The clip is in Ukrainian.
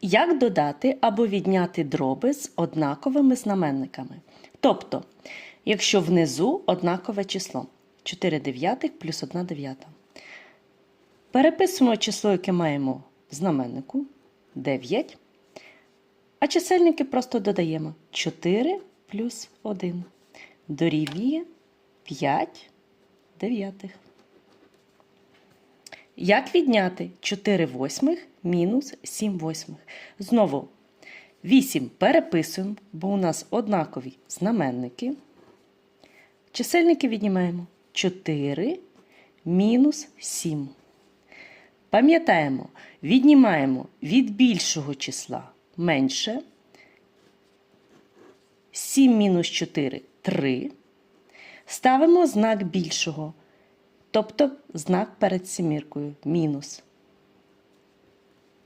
Як додати або відняти дроби з однаковими знаменниками? Тобто, якщо внизу однакове число 4 дев'ятих плюс 1 дев'ята. Переписуємо число, яке маємо в знаменнику 9. А чисельники просто додаємо 4 плюс 1. Дорівнює 5 дев'ятих. Як відняти 4 восьмих мінус 7 восьмих? Знову 8 переписуємо, бо у нас однакові знаменники. Чисельники віднімаємо 4 мінус 7. Пам'ятаємо, віднімаємо від більшого числа менше. 7 мінус 4 3. Ставимо знак більшого, тобто знак перед сіміркою мінус.